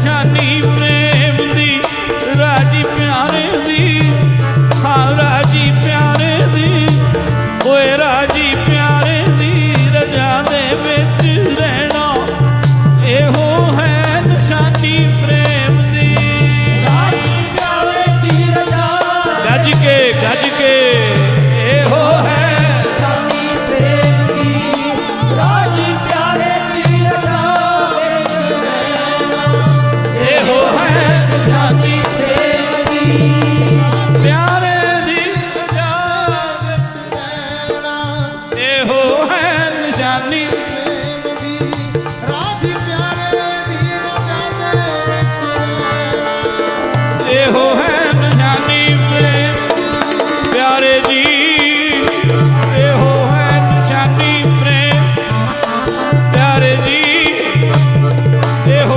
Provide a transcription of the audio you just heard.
ਨਿਸ਼ਾਨੀ ਪ੍ਰੇਮ ਦੀ ਰਾਜੀ ਪਿਆਰੇ ਦੀ ਹਾਂ ਰਾਜੀ ਪਿਆਰੇ ਦੀ ਓਏ ਰਾਜੀ ਪਿਆਰੇ ਦੀ ਰਜਾ ਦੇ ਵਿੱਚ ਰਹਿਣਾ ਇਹੋ ਹੈ ਨਿਸ਼ਾਨੀ ਪ੍ਰੇਮ ਦੀ। ਰਾਜੀ ਪਿਆਰੇ ਦੀ ਰਜਾ। ਗੱਜ ਕੇ ਗੱਜ ਕੇ। ਹੈ ਨਿਸ਼ਾਨੀ ਰਾਜੀ